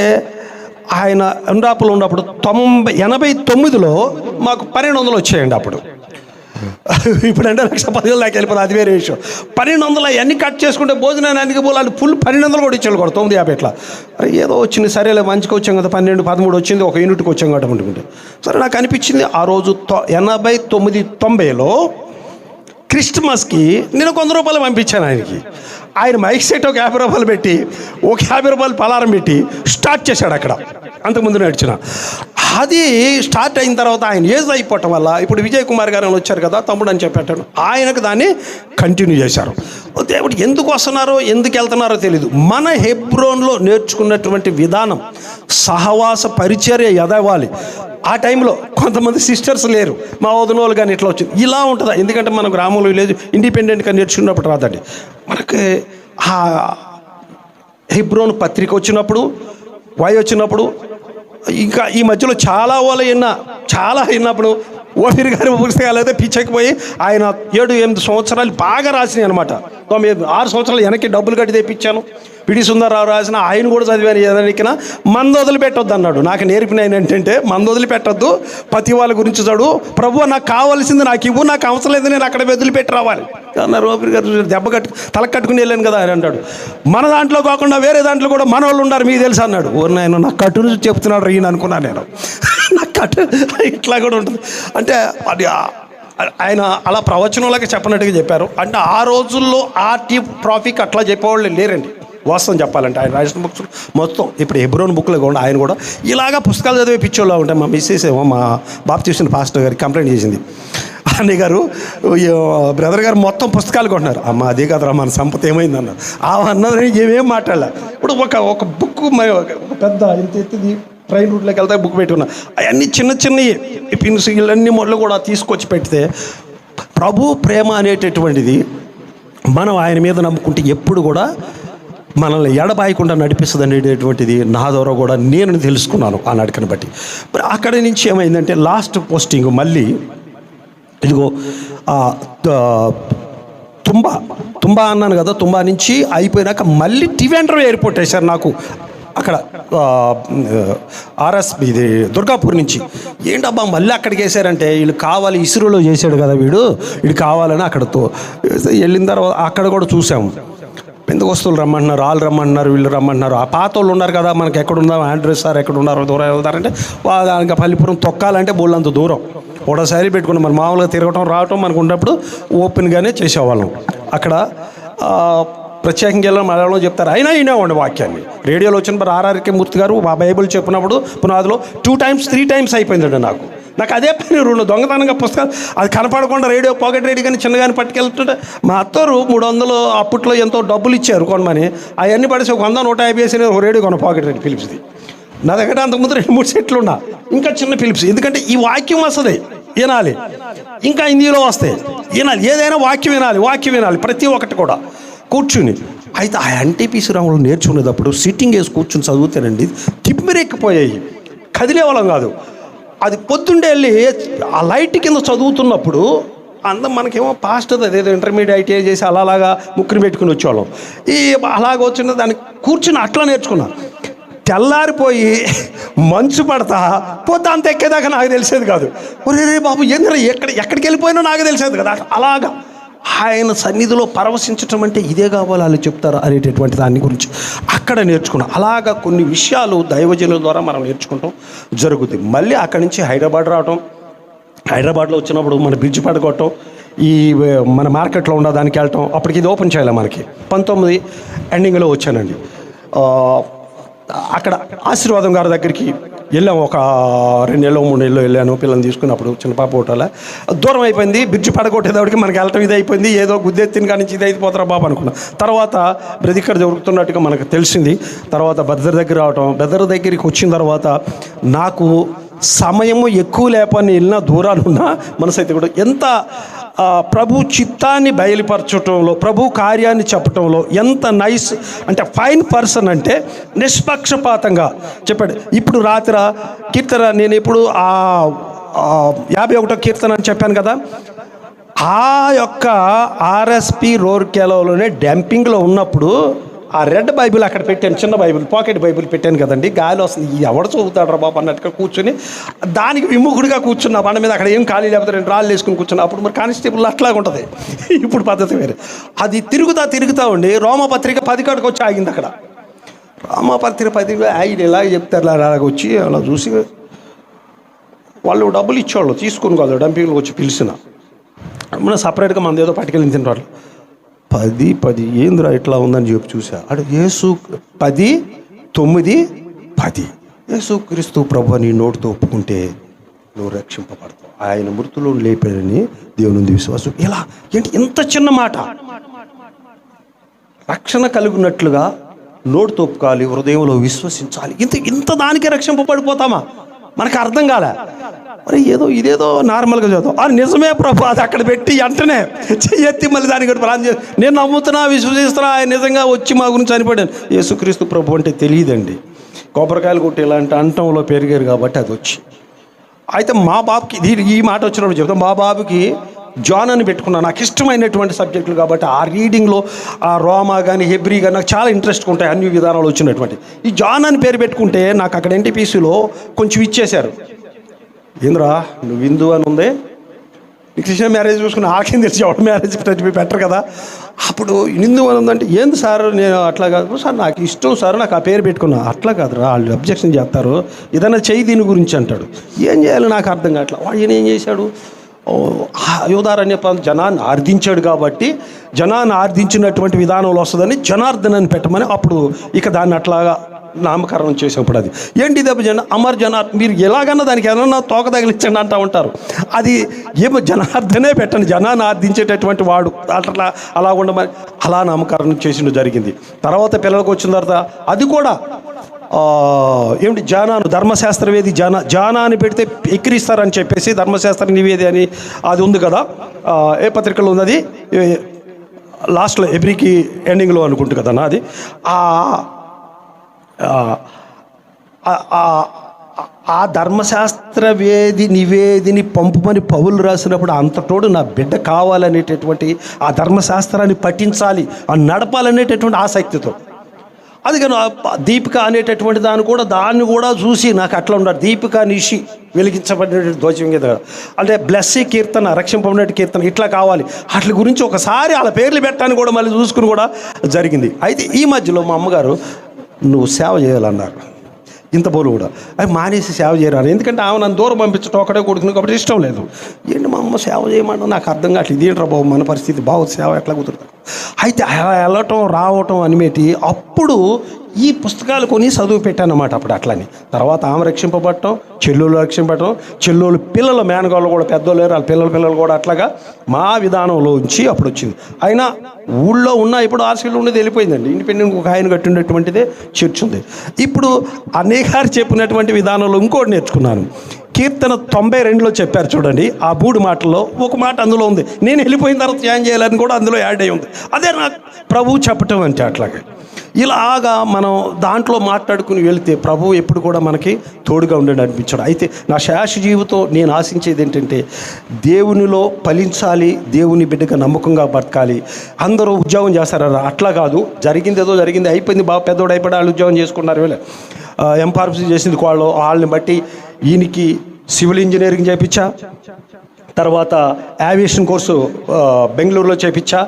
ఆయన ఎండాపులో ఉన్నప్పుడు తొంభై ఎనభై తొమ్మిదిలో మాకు పన్నెండు వందలు వచ్చాయండి అప్పుడు. ఇప్పుడు అంటే లక్ష పదివేలు దాకా వెళ్ళిపోతుంది. అది వేరే విషయం. పన్నెండు వందలు అవన్నీ కట్ చేసుకుంటే భోజనానికి పోవాలి ఫుల్ పన్నెండు వందలు కూడా ఇచ్చాడు కూడా తొమ్మిది యాభై ఇట్లా. అరే ఏదో వచ్చింది. సరేలే మంచిగా వచ్చాం కదా పన్నెండు పదమూడు వచ్చింది ఒక యూనిట్కి వచ్చాం కాబట్టి అనుకుంటే సరే నాకు అనిపించింది ఆ రోజు తొ- ఎనభై తొమ్మిది తొంభైలో క్రిస్మస్కి నేను వంద రూపాయలు పంపించాను ఆయనకి. ఆయన మైక్ సెట్ ఒక యాభై రూపాయలు పెట్టి ఒక యాభై రూపాయలు పలారం పెట్టి స్టార్ట్ చేశాడు అక్కడ. అంతకుముందు నడిచిన. అది స్టార్ట్ అయిన తర్వాత ఆయన ఏజ్ అయిపోవటం వల్ల ఇప్పుడు విజయ్ కుమార్ గారు వచ్చారు కదా తమ్ముడు అని చెప్పేటాడు ఆయనకు దాన్ని కంటిన్యూ చేశారు. దేవుడు ఎందుకు వస్తున్నారో ఎందుకు వెళ్తున్నారో తెలియదు మన హెబ్రోన్లో నేర్చుకున్నటువంటి విధానం సహవాస పరిచర్య ఎదవాలి ఆ టైంలో కొంతమంది సిస్టర్స్ లేరు. మా వదిన వాళ్ళు కానీ ఇట్లా వచ్చింది ఇలా ఉంటుందా? ఎందుకంటే మన గ్రామంలో విలేజ్ ఇండిపెండెంట్గా నేర్చుకున్నప్పుడు రాదండి. మనకి ఆ హెబ్రోన్ పత్రిక వచ్చినప్పుడు వై వచ్చినప్పుడు ఇంకా ఈ మధ్యలో చాలా వాళ్ళు విన్నా చాలా విన్నప్పుడు ఓఫీర్ గారి పుస్తకాలు అయితే పిచ్చకపోయి ఆయన ఏడు ఎనిమిది సంవత్సరాలు బాగా రాసినాయి అనమాట తొమ్మిది ఆరు సంవత్సరాలు వెనక్కి డబ్బులు కట్టి తెప్పించాను. పిడి సుందరరావు రాసిన ఆయన కూడా చదివాను ఏదనికిన మందు వదిలిపెట్టొద్దు అన్నాడు. నాకు నేర్పిన ఆయన ఏంటంటే మందు వదిలిపెట్టొద్దు పతి వాళ్ళ గురించి చదువు. ప్రభు నాకు కావాల్సింది నాకు ఇవ్వు నాకు అవసరం లేదు నేను అక్కడ వదిలిపెట్టి రావాలి. అన్నారు ఓపిరి గారు దెబ్బ కట్టు తల కట్టుకుని వెళ్ళాను కదా అని అంటాడు. మన దాంట్లో కాకుండా వేరే దాంట్లో కూడా మన వాళ్ళు ఉన్నారు మీకు తెలుసు అన్నాడు. ఓ నేను నా కట్టును చెప్తున్నాడు ఈయన అనుకున్నాను నేను. నా కట్టు ఇట్లా కూడా ఉంటుంది. అంటే అది ఆయన అలా ప్రవచనంలాగా చెప్పినట్టుగా చెప్పారు. అంటే ఆ రోజుల్లో ఆ టీప్ ట్రాఫిక్ అట్లా చెప్పేవాళ్ళు లేరండి. వాస్తవం చెప్పాలంటే ఆయన రాసిన బుక్స్ మొత్తం ఇప్పుడు ఎబ్రోన్ బుక్లో కూడా ఆయన కూడా ఇలాగా పుస్తకాలు చదివే పిచ్చోళ్ళ ఉంటాయి మా మిస్సెస్ ఏమో మా బాప్తీసిన పాస్టర్ గారికి కంప్లైంట్ చేసింది. అన్నయ్య గారు బ్రదర్ గారు మొత్తం పుస్తకాలు కొంటున్నారు. అమ్మ అదే కదరా మన సంపత ఏమైంది అన్నారు ఆ అన్నది ఏమేం మాట్లాడలే. ఇప్పుడు ఒక ఒక బుక్ పెద్ద ఇంత ఎత్తుది ట్రైన్ రూట్లోకి వెళ్తే బుక్ పెట్టుకున్నా. అవన్నీ చిన్న చిన్నవి ఈ పిన్స్ ఇవన్నీ మొదలు కూడా తీసుకొచ్చి పెడితే ప్రభు ప్రేమ అనేటటువంటిది మనం ఆయన మీద నమ్ముకుంటే ఎప్పుడు కూడా మనల్ని ఎడబాయకుండా నడిపిస్తుంది అనేటటువంటిది నా ద్వారా కూడా నేను తెలుసుకున్నాను ఆ నడకను బట్టి. మరి అక్కడి నుంచి ఏమైందంటే లాస్ట్ పోస్టింగ్ మళ్ళీ ఇదిగో తుంబా తుంబా అన్నాను కదా తుంబా నుంచి అయిపోయినాక మళ్ళీ టివెండర్ ఎయిర్పోర్ట్ వేశారు నాకు అక్కడ ఆర్ఎస్ ఇది దుర్గాపూర్ నుంచి. ఏంటబ్బా మళ్ళీ అక్కడికి వేసారంటే వీళ్ళు కావాలి ఇసురులో చేశాడు కదా వీడు వీడు కావాలని అక్కడతో వెళ్ళిన తర్వాత అక్కడ కూడా చూసాము. ఎందుకు వస్తువులు రమ్మంటున్నారు? వాళ్ళు రమ్మంటున్నారు వీళ్ళు రమ్మంటున్నారు. ఆ పాత వాళ్ళు ఉన్నారు కదా మనకి ఎక్కడ ఉందాం ఆండ్రెస్ సార్ ఎక్కడ ఉన్నారు దూరం వెళ్తారంటే వాళ్ళ దానికి పల్లిపురం తొక్కాలంటే బోళ్ళంత దూరం. ఒకసారి పెట్టుకుని మరి మామూలుగా తిరగటం రావటం మనకు ఉన్నప్పుడు ఓపెన్గానే చేసేవాళ్ళం. అక్కడ ప్రత్యేకంగా వెళ్ళిన మలయాళంలో చెప్తారు. అయినా వినేవాడి వాక్యాన్ని. రేడియోలో వచ్చిన మరి ఆర్ఆర్కే మూర్తి గారు ఆ బైబిల్ చెప్పినప్పుడు పునాదిలో టూ టైమ్స్ త్రీ టైమ్స్ అయిపోయిందండి నాకు. నాకు అదే పని రెండు దొంగతనంగా పుస్తకాలు అది కనపడకుండా రేడియో పాకెట్ రేడియో కానీ చిన్నగాని పట్టుకెళ్తుంటే మా అత్తరు మూడు వందలు అప్పట్లో ఎంతో డబ్బులు ఇచ్చారు కొనమని. అవన్నీ పడేసి ఒక వంద నూట యాభై వేసి ఒక రేడియో కొన పాకెట్ రేడియో ఫిలిప్స్ది. నా దగ్గర అంతకుముందు రెండు మూడు సెట్లు ఉన్నా. ఇంకా చిన్న ఫిలిప్స్. ఎందుకంటే ఈ వాక్యం వస్తుంది వినాలి. ఇంకా హిందీలో వస్తాయి. వినాలి. ఏదైనా వాక్యం వినాలి వాక్యం వినాలి ప్రతి ఒక్కటి కూడా. కూర్చుని. అయితే ఆ ఎన్టీపీసీ రంగంలో నేర్చుకునేటప్పుడు సిట్టింగ్ వేసి కూర్చుని చదివితేనండి తిప్పిరెక్కిపోయాయి కదిలే వాళ్ళం కాదు. అది పొద్దుండే వెళ్ళి ఆ లైట్ కింద చదువుతున్నప్పుడు అంత మనకేమో పాస్ట్ అదేదో ఇంటర్మీడియట్ చేసి అలా అలాగా ముక్కుని పెట్టుకుని వచ్చేవాళ్ళం. ఈ అలాగ వచ్చిన దాన్ని కూర్చుని అట్లా నేర్చుకున్నాను తెల్లారిపోయి మంచు పడతా పొద్దు అంత ఎక్కేదాకా నాకు తెలిసేది కాదు. ఒరే రే బాబు ఏంద్ర ఎక్కడ ఎక్కడికి వెళ్ళిపోయినా నాకు తెలిసేది కదా. అలాగా ఆయన సన్నిధిలో పరవశించటం అంటే ఇదే కావాలి వాళ్ళు చెప్తారు అనేటటువంటి దాని గురించి అక్కడ నేర్చుకున్నాం. అలాగా కొన్ని విషయాలు దైవజనుల ద్వారా మనం నేర్చుకుంటాం. జరుగుతుంది మళ్ళీ అక్కడి నుంచి హైదరాబాద్ రావటం హైదరాబాద్లో వచ్చినప్పుడు మన బ్రిడ్జ్ పడగొట్టడం ఈ మన మార్కెట్లో ఉన్న దానికి వెళ్ళటం అప్పటికి ఇది ఓపెన్ చేయాలి మనకి. పంతొమ్మిది ఎండింగ్లో వచ్చానండి. అక్కడ ఆశీర్వాదం గారి దగ్గరికి వెళ్ళాం ఒక రెండు నెలలో మూడు నెలలో వెళ్ళాను. పిల్లల్ని తీసుకున్నప్పుడు చిన్న పాప హోటల్ దూరం అయిపోయింది బ్రిడ్జ్ పడగొట్టేదాడికి మనకి వెళ్ళటం ఇది అయిపోయింది ఏదో గుద్దెత్తిన కానీ ఇది అయిపోతారా బాబు అనుకున్నా. తర్వాత బ్రదర్ దొరుకుతున్నట్టుగా మనకు తెలిసింది. తర్వాత బెదర్ దగ్గర రావటం బెదర్ దగ్గరికి వచ్చిన తర్వాత నాకు సమయము ఎక్కువ లేపని వెళ్ళిన దూరాలున్నా మనసు అయితే కూడా ఎంత ప్రభు చిత్తాన్ని బయలుపరచటంలో ప్రభు కార్యాన్ని చెప్పటంలో ఎంత నైస్ అంటే ఫైన్ పర్సన్ అంటే నిష్పక్షపాతంగా చెప్పాడు. ఇప్పుడు రాత్రి కీర్తన నేను ఇప్పుడు ఆ ఆ, యాభై ఒకటో కీర్తన అని చెప్పాను కదా. ఆ యొక్క ఆర్ఎస్పి రోర్కెలోనే డంపింగ్లో ఉన్నప్పుడు ఆ రెడ్ బైబిల్ అక్కడ పెట్టాను చిన్న బైబిల్ పాకెట్ బైబిల్ పెట్టాను కదండి. గాలి వస్తుంది ఎవడు చదువుతాడు రా బాబు అన్నట్టుగా కూర్చొని దానికి విముఖుడిగా కూర్చున్నా బండ మీద అక్కడ ఏం ఖాళీ లేకపోతే రెండు రాళ్ళు వేసుకుని కూర్చున్నా అప్పుడు మరి కానిస్టేబుల్ అట్లాగా ఉంటుంది. ఇప్పుడు పద్ధతి వేరే. అది తిరుగుతా తిరుగుతా ఉండి రోమపత్రిక పది కాడికి వచ్చి ఆగింది అక్కడ. రామపత్రిక పది ఆయన ఇలా చెప్తారు అలాగ వచ్చి అలా చూసి వాళ్ళు డబ్బులు ఇచ్చేవాళ్ళు తీసుకుని కాదు డంపింగ్లో వచ్చి పిలిచిన. మన సపరేట్గా మన ఏదో పట్టుకెళ్ళి తింటారు పది పది ఏందిరా ఇట్లా ఉందని చెప్పి చూసా అడు యేసు పది తొమ్మిది పది. యేసు క్రీస్తు ప్రభు నీ నోటితో ఒప్పుకుంటే నువ్వు రక్షింపబడతావు. ఆయన మృతులు లేపాడని దేవుని విశ్వాసం. ఇలా ఏంటి ఇంత చిన్న మాట? రక్షణ కలిగినట్లుగా నోటితో ఒప్పుకోవాలి హృదయంలో విశ్వసించాలి. ఇంత ఇంత దానికే రక్షింపబడిపోతామా? మనకు అర్థం కాలే. మరి ఏదో ఇదేదో నార్మల్గా చదువుతాం. అది నిజమే ప్రభు అది అక్కడ పెట్టి వెంటనే చెయ్యెత్తి మళ్ళీ దానికి కూడా ప్లాన్ చేసి నేను నమ్ముతున్నా విశ్వసిస్తున్నా ఆయన నిజంగా వచ్చి మా గురించి చనిపోయాను యేసుక్రీస్తు ప్రభు అంటే తెలియదండి. కొబ్బరికాయలు కొట్టి ఇలాంటి అంటంలో పెరిగారు కాబట్టి అది వచ్చి. అయితే మా బాబుకి దీనికి ఈ మాట వచ్చినప్పుడు చెప్తాం మా బాబుకి జాన్ అని పెట్టుకున్నాను. నాకు ఇష్టమైనటువంటి సబ్జెక్టులు కాబట్టి ఆ రీడింగ్లో ఆ రోమా కానీ హెబ్రీ కానీ నాకు చాలా ఇంట్రెస్ట్ ఉంటాయి. అన్ని విధానాలు వచ్చినటువంటి. ఈ జాన్ అని పేరు పెట్టుకుంటే నాకు అక్కడ ఎన్టీపీసీలో కొంచెం ఇచ్చేశారు. ఏంద్రా నువ్వు హిందూ అని ఉంది? ఈ కృష్ణ మ్యారేజ్ చూసుకుని ఆకేం తెలిసి ఎవడ మ్యారేజ్ పెట్టరు కదా? అప్పుడు హిందూ అని ఉందంటే ఏంది సార్ నేను అట్లా కాదు. సార్ నాకు ఇష్టం సార్ నాకు ఆ పేరు పెట్టుకున్నా. అట్లా కాదురా వాళ్ళు అబ్జెక్షన్ చేస్తారు. ఏదైనా చేయి దీని గురించి అంటాడు. ఏం చేయాలి నాకు అర్థం కావట్లా. వాడు ఏం చేశాడు? యోధారణ్య ప్రాంతం జనాన్ని ఆర్దించాడు కాబట్టి జనాన్ని ఆర్దించినటువంటి విధానంలో వస్తుందని జనార్దనని పెట్టమని అప్పుడు ఇక దాన్ని అట్లాగా నామకరణం చేసినప్పుడు అది. ఏంటి దెబ్బ జన అమర్ జనార్ మీరు ఎలాగన్నా దానికి ఏమన్నా తోక తగిలించండి అంటూ ఉంటారు. అది ఏమో జనార్దనే పెట్టండి. జనాన్ని ఆర్దించేటటువంటి వాడు. అట్లా అలా ఉండమని అలా నామకరణం చేసిండు జరిగింది. తర్వాత పిల్లలకు వచ్చిన తర్వాత అది కూడా ఏమిటి? జానాను ధర్మశాస్త్రవేది? జానా జానా అని పెడితే ఎక్కిరిస్తారని చెప్పేసి ధర్మశాస్త్ర నివేది అని అది ఉంది కదా? ఏ పత్రికలో ఉంది అది? లాస్ట్లో ఎబ్రికి ఎండింగ్లో అనుకుంటు కదా అది ఆ ధర్మశాస్త్రవేది ధర్మశాస్త్ర వేది నివేదిని పంపుమని పౌలు రాసినప్పుడు అంతటోడు నా బిడ్డ కావాలనేటటువంటి ఆ ధర్మశాస్త్రాన్ని పఠించాలి ఆ నడపాలనేటటువంటి ఆసక్తితో. అది దీపిక అనేటటువంటి దాన్ని కూడా దాన్ని కూడా చూసి నాకు అట్లా ఉన్నారు దీపిక నిషి వెలిగించబడినటువంటి ధ్వజం మీద అంటే బ్లెస్సీ కీర్తన రక్షింపబడిన కీర్తన ఇట్లా కావాలి. వాటి గురించి ఒకసారి వాళ్ళ పేర్లు పెట్టాను కూడా మళ్ళీ చూసుకుని కూడా జరిగింది. అయితే ఈ మధ్యలో మా అమ్మగారు నువ్వు సేవ చేయాలన్నారు. ఇంత పోలు కూడా. అది మానేసి సేవ చేయరాను. ఎందుకంటే ఆమె నన్ను దూరం పంపించడం ఒకటే కొడుకుని కాబట్టి ఇష్టం లేదు. ఏంటి మా అమ్మ సేవ చేయమన్నా నాకు అర్థం కావట్లేదు. ఇదేంట్రా బాబు మన పరిస్థితి? బాగుంది సేవ ఎట్లా కుదురుతాను అయితే వెళ్ళటం రావటం అనేటి అప్పుడు ఈ పుస్తకాలు కొని చదువు పెట్టానమాట అప్పుడు అట్లని. తర్వాత ఆమె రక్షింపబడటం చెల్లెలు రక్షింపబడటం చెల్లెలు పిల్లల మేనగాళ్ళు కూడా పెద్దోళ్ళు లేరు వాళ్ళ పిల్లల పిల్లలు కూడా అట్లాగా మా విధానంలో ఉంచి అప్పుడు వచ్చింది. అయినా ఊళ్ళో ఉన్న ఇప్పుడు ఆర్సీలో ఉండేది వెళ్ళిపోయిందండి. ఇండిపెండెంట్ ఒక ఆయన కట్టినటువంటిదే చర్చ్ ఉంది. ఇప్పుడు అన్నయ్య గారు చెప్పినటువంటి విధానంలో ఇంకోటి నేర్చుకున్నాను. కీర్తన తొంభై రెండులో చెప్పారు చూడండి ఆ మూడు మాటల్లో ఒక మాట అందులో ఉంది. నేను వెళ్ళిపోయిన తర్వాత ఏం చేయాలని కూడా అందులో యాడ్ అయి ఉంది. అదే నాకు ప్రభువు చెప్పటం అంటే అట్లాగే. ఇలాగా మనం దాంట్లో మాట్లాడుకుని వెళితే ప్రభువు ఎప్పుడు కూడా మనకి తోడుగా ఉండడం అనిపించాడు. అయితే నా శేష జీవితం నేను ఆశించేది ఏంటంటే దేవునిలో ఫలించాలి దేవుని బిడ్డగా నమ్మకంగా బతకాలి అందరూ ఉద్యోగం చేస్తారా? అట్లా కాదు. జరిగింది ఏదో జరిగింది అయిపోయింది బాగా పెద్దోడు అయిపోయి వాళ్ళు ఉద్యోగం చేసుకున్నారు వీళ్ళు. ఎంపార్సీ చేసింది వాళ్ళు వాళ్ళని బట్టి ఈయనకి సివిల్ ఇంజనీరింగ్ చేయించా తర్వాత యావియేషన్ కోర్సు బెంగళూరులో చేయించా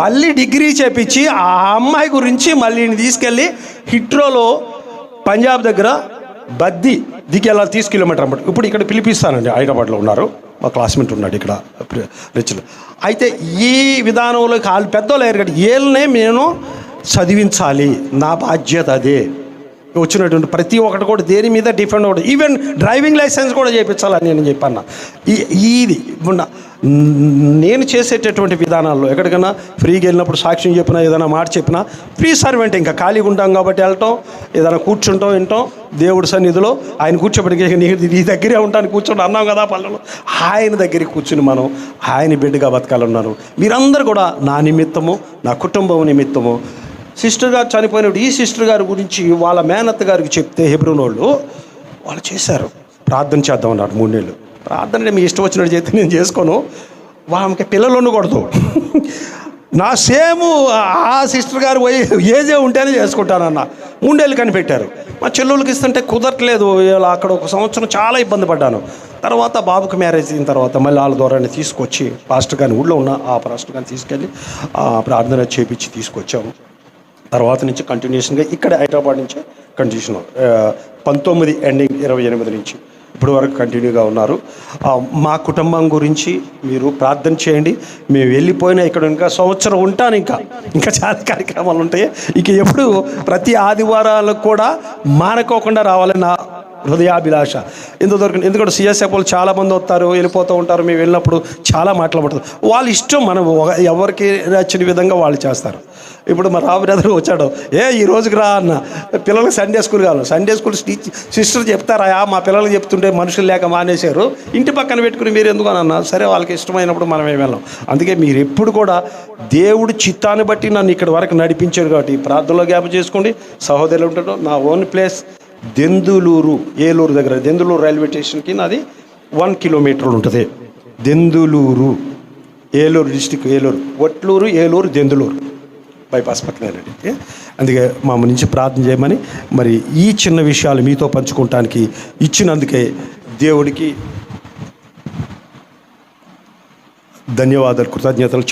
మళ్ళీ డిగ్రీ చేపించి ఆ అమ్మాయి గురించి మళ్ళీ తీసుకెళ్ళి హిట్రోలో పంజాబ్ దగ్గర బద్ది దిగేలా తీసు కిలోమీటర్ అన్నమాట. ఇప్పుడు ఇక్కడ పిలిపిస్తానండి హైదరాబాద్లో ఉన్నారు. మా క్లాస్మేట్ ఉన్నాడు ఇక్కడ రిచ్లో. అయితే ఈ విధానంలో వాళ్ళు పెద్దోళ్ళు అయ్యారు కాబట్టి వీళ్ళనే నేను చదివించాలి. నా బాధ్యత అదే. వచ్చినటువంటి ప్రతి ఒక్కటి కూడా దేని మీద డిపెండ్ అవ్వడం. ఈవెన్ డ్రైవింగ్ లైసెన్స్ కూడా చేయించాలని నేను చెప్పాను ఈ- ఇది ఇప్పుడు నేను చేసేటటువంటి విధానాల్లో ఎక్కడికైనా ఫ్రీగా వెళ్ళినప్పుడు సాక్ష్యం చెప్పినా ఏదైనా మాట చెప్పినా ఫ్రీ సర్వెంట్ ఇంకా ఖాళీగా ఉంటాం కాబట్టి వెళ్ళటం ఏదైనా కూర్చుంటాం వింటాం దేవుడి సన్నిధిలో ఆయన కూర్చోబెట్టి నీ దగ్గరే ఉంటాను కూర్చోండి అన్నాం కదా పల్లెలో. ఆయన దగ్గరికి కూర్చుని మనం ఆయన బిడ్డగా బతకాలన్నారు. మీరందరూ కూడా నా నిమిత్తము నా కుటుంబం నిమిత్తము సిస్టర్ గారు చనిపోయినప్పుడు ఈ సిస్టర్ గారి గురించి వాళ్ళ మేనత్త గారికి చెప్తే హెబ్రోన్ వాళ్ళు వాళ్ళు చేశారు. ప్రార్థన చేద్దాం అన్నారు మూడు నెలలు ప్రార్థన మీ ఇష్టం వచ్చినట్టు చేస్తే నేను చేసుకోను. వాళ్ళకి పిల్లలు ఉండకూడదు. నా సేమ్ ఆ సిస్టర్ గారు పోయి ఏజే ఉంటేనే చేసుకుంటానన్న. మూడేళ్ళు కనిపెట్టారు. మా చెల్లెళ్ళకి ఇస్తుంటే కుదరట్లేదు. ఇలా అక్కడ ఒక సంవత్సరం చాలా ఇబ్బంది పడ్డాను. తర్వాత బాబుకి మ్యారేజ్ అయిన తర్వాత మళ్ళీ వాళ్ళ ద్వారానే తీసుకొచ్చి పాస్టర్ గారిని ఊళ్ళో ఉన్న ఆ పాస్టర్ గారిని తీసుకెళ్ళి ఆ ప్రార్థన చేపించి తీసుకొచ్చాము. తర్వాత నుంచి కంటిన్యూషన్గా ఇక్కడ హైదరాబాద్ నుంచి కంటిన్యూషన్ పంతొమ్మిది ఎండింగ్ ఇరవై ఎనిమిది నుంచి ఇప్పుడు వరకు కంటిన్యూగా ఉన్నారు. మా కుటుంబం గురించి మీరు ప్రార్థన చేయండి. మేము వెళ్ళిపోయినా ఇక్కడ ఇంకా సంవత్సరం ఉంటాను ఇంకా. ఇంకా చాలా కార్యక్రమాలు ఉంటాయి. ఇక ఎప్పుడు ప్రతి ఆదివారాలకు కూడా మానుకోకుండా రావాలని నా హృదయాభిలాష. ఇందు దొరికింది ఎందుకంటే సిఎస్ఎఫ్ వాళ్ళు చాలా మంది వస్తారు వెళ్ళిపోతూ ఉంటారు మేము వెళ్ళినప్పుడు చాలా మాట్లాడుతుంది వాళ్ళ ఇష్టం మనం ఎవరికి నచ్చిన విధంగా వాళ్ళు చేస్తారు. ఇప్పుడు మా రావు బ్రదర్ వచ్చాడు ఏ ఈ రోజుకి రా అన్న. పిల్లలకి సండే స్కూల్ కావాలి. సండే స్కూల్ టీచ్ సిస్టర్ చెప్తారా? మా పిల్లలు చెప్తుంటే మనుషులు లేక మానేశారు. ఇంటి పక్కన పెట్టుకుని మీరు ఎందుకు అని అన్న? సరే వాళ్ళకి ఇష్టమైనప్పుడు మనం వెళ్ళాం. అందుకే మీరు ఎప్పుడు కూడా దేవుడు చిత్తాన్ని బట్టి నన్ను ఇక్కడ వరకు నడిపించారు కాబట్టి ప్రార్థనలో జ్ఞాపం చేసుకోండి. సహోదరులు ఉంటాడు నా ఓన్ ప్లేస్ దెందులూరు ఏలూరు దగ్గర దెందులూరు రైల్వే స్టేషన్కి నాది వన్ కిలోమీటర్ ఉంటుంది. దెందులూరు ఏలూరు డిస్టిక్ ఏలూరు ఒట్లూరు ఏలూరు దెందులూరు. బైపాస్ పక్కనేనండి అందుకే మా నుంచి ప్రార్థన చేయమని మరి ఈ చిన్న విషయాలు మీతో పంచుకోవటానికి ఇచ్చినందుకే దేవుడికి ధన్యవాదాలు కృతజ్ఞతలు చెప్